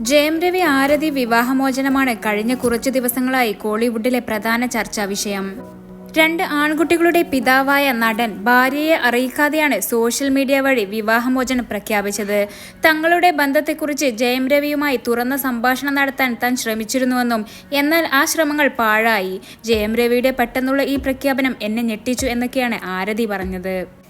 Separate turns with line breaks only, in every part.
ജയം രവി ആരതി വിവാഹമോചനമാണ് കഴിഞ്ഞ കുറച്ചു ദിവസങ്ങളായി കോളിവുഡിലെ പ്രധാന ചർച്ചാ വിഷയം. രണ്ട് ആൺകുട്ടികളുടെ പിതാവായ നടൻ ഭാര്യയെ അറിയിക്കാതെയാണ് സോഷ്യൽ മീഡിയ വഴി വിവാഹമോചനം പ്രഖ്യാപിച്ചത്. തങ്ങളുടെ ബന്ധത്തെക്കുറിച്ച് ജയം രവിയുമായി തുറന്ന സംഭാഷണം നടത്താൻ താൻ ശ്രമിച്ചിരുന്നുവെന്നും എന്നാൽ ആ ശ്രമങ്ങൾ പാഴായി. ജയം രവിയുടെ പെട്ടെന്നുള്ള ഈ പ്രഖ്യാപനം എന്നെ ഞെട്ടിച്ചു എന്നൊക്കെയാണ് ആരതി പറഞ്ഞത്.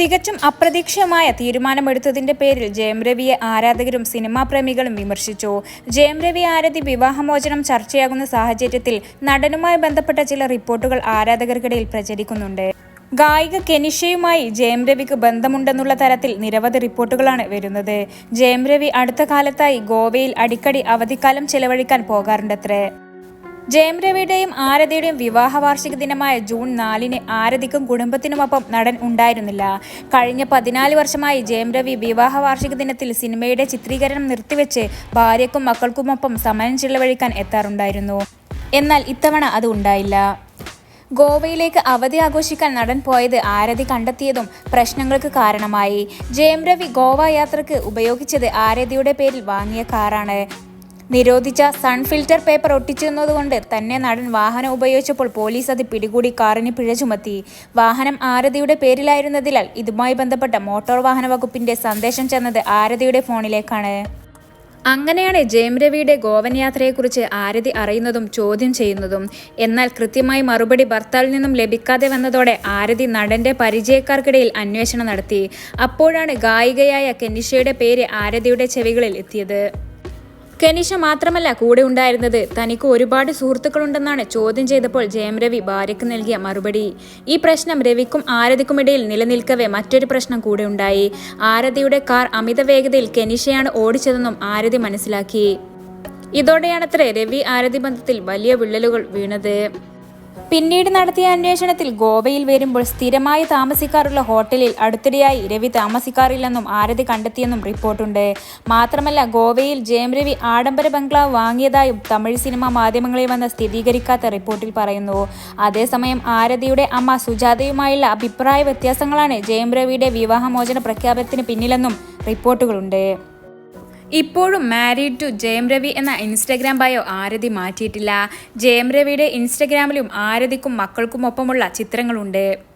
തികച്ചും അപ്രതീക്ഷിതമായ തീരുമാനമെടുത്തതിന്റെ പേരിൽ ജയം രവിയെ ആരാധകരും സിനിമാ പ്രേമികളും വിമർശിച്ചു. ജയം രവി ആരതി വിവാഹമോചനം ചർച്ചയാകുന്ന സാഹചര്യത്തിൽ നടനുമായി ബന്ധപ്പെട്ട ചില റിപ്പോർട്ടുകൾ ആരാധകർക്കിടയിൽ പ്രചരിക്കുന്നുണ്ട്. ഗായിക കെനിഷയുമായി ജയം രവിക്ക് ബന്ധമുണ്ടെന്നുള്ള തരത്തിൽ നിരവധി റിപ്പോർട്ടുകളാണ് വരുന്നത്. ജയം രവി അടുത്ത കാലത്തായി ഗോവയിൽ അടിക്കടി അവധിക്കാലം ചെലവഴിക്കാൻ പോകാറുണ്ടത്രേ. ജയം രവിയുടെയും ആരതിയുടെയും വിവാഹ വാർഷിക ദിനമായ ജൂൺ നാലിന് ആരതിക്കും കുടുംബത്തിനുമൊപ്പം നടൻ ഉണ്ടായിരുന്നില്ല. കഴിഞ്ഞ പതിനാല് വർഷമായി ജയം രവി വിവാഹ വാർഷിക ദിനത്തിൽ സിനിമയുടെ ചിത്രീകരണം നിർത്തിവെച്ച് ഭാര്യക്കും മക്കൾക്കുമൊപ്പം സമയം ചിലവഴിക്കാൻ എത്താറുണ്ടായിരുന്നു. എന്നാൽ ഇത്തവണ അത് ഉണ്ടായില്ല. ഗോവയിലേക്ക് അവധി ആഘോഷിക്കാൻ നടൻ പോയത് ആരതി കണ്ടെത്തിയതും പ്രശ്നങ്ങൾക്ക് കാരണമായി. ജയം രവി ഗോവ യാത്രയ്ക്ക് ഉപയോഗിച്ചത് ആരതിയുടെ പേരിൽ വാങ്ങിയ കാറാണ്. നിരോധിച്ച സൺ ഫിൽറ്റർ പേപ്പർ ഒട്ടിച്ചിരുന്നതുകൊണ്ട് തന്നെ നടൻ വാഹനം ഉപയോഗിച്ചപ്പോൾ പോലീസ് അത് പിടികൂടി കാറിന് പിഴ ചുമത്തി. വാഹനം ആരതിയുടെ പേരിലായിരുന്നതിനാൽ ഇതുമായി ബന്ധപ്പെട്ട മോട്ടോർ വാഹന വകുപ്പിന്റെ സന്ദേശം ചെന്നത് ആരതിയുടെ ഫോണിലേക്കാണ്. അങ്ങനെയാണ് ജയം രവിയുടെ ഗോവൻ യാത്രയെക്കുറിച്ച് ആരതി അറിയുന്നതും ചോദ്യം ചെയ്യുന്നതും. എന്നാൽ കൃത്യമായി മറുപടി ഭർത്താവിൽ നിന്നും ലഭിക്കാതെ വന്നതോടെ ആരതി നടന്റെ പരിചയക്കാർക്കിടയിൽ അന്വേഷണം നടത്തി. അപ്പോഴാണ് ഗായികയായ കെനിഷയുടെ പേര് ആരതിയുടെ ചെവികളിൽ എത്തിയത്. കെനിഷ മാത്രമല്ല കൂടെ ഉണ്ടായിരുന്നത്. തനിക്ക് ഒരുപാട് സുഹൃത്തുക്കളുണ്ടെന്നാണ് ചോദ്യം ചെയ്തപ്പോൾ ജയം രവി ഭാര്യയ്ക്ക് നൽകിയ മറുപടി. ഈ പ്രശ്നം രവിക്കും ആരതിക്കുമിടയിൽ നിലനിൽക്കവേ മറ്റൊരു പ്രശ്നം കൂടെ ഉണ്ടായി. ആരതിയുടെ കാർ അമിത വേഗതയിൽ കെനിഷയാണ് ഓടിച്ചതെന്നും ആരതി മനസ്സിലാക്കി. ഇതോടെയാണത്രേ രവി ആരതി ബന്ധത്തിൽ വലിയ വിള്ളലുകൾ വീണത്. പിന്നീട് നടത്തിയ അന്വേഷണത്തിൽ ഗോവയിൽ വരുമ്പോൾ സ്ഥിരമായി താമസിക്കാറുള്ള ഹോട്ടലിൽ അടുത്തിടെയായി രവി താമസിക്കാറില്ലെന്നും ആരതി കണ്ടെത്തിയെന്നും റിപ്പോർട്ടുണ്ട്. മാത്രമല്ല ഗോവയിൽ ജയം രവി ആഡംബര ബംഗ്ലാവ് വാങ്ങിയതായും തമിഴ് സിനിമാ മാധ്യമങ്ങളിൽ വന്ന സ്ഥിരീകരിക്കാത്ത റിപ്പോർട്ടിൽ പറയുന്നു. അതേസമയം ആരതിയുടെ അമ്മ സുജാതയുമായുള്ള അഭിപ്രായ വ്യത്യാസങ്ങളാണ് ജയം രവിയുടെ വിവാഹമോചന പ്രഖ്യാപനത്തിന് പിന്നിലെന്നും റിപ്പോർട്ടുകളുണ്ട്. ഇപ്പോഴും മാരീഡ് ടു ജയം രവി എന്ന ഇൻസ്റ്റഗ്രാം ബയോ ആരതി മാറ്റിയിട്ടില്ല. ജയം രവിയുടെ ഇൻസ്റ്റഗ്രാമിലും ആരതിക്കും മക്കൾക്കുമൊപ്പമുള്ള ചിത്രങ്ങളുണ്ട്.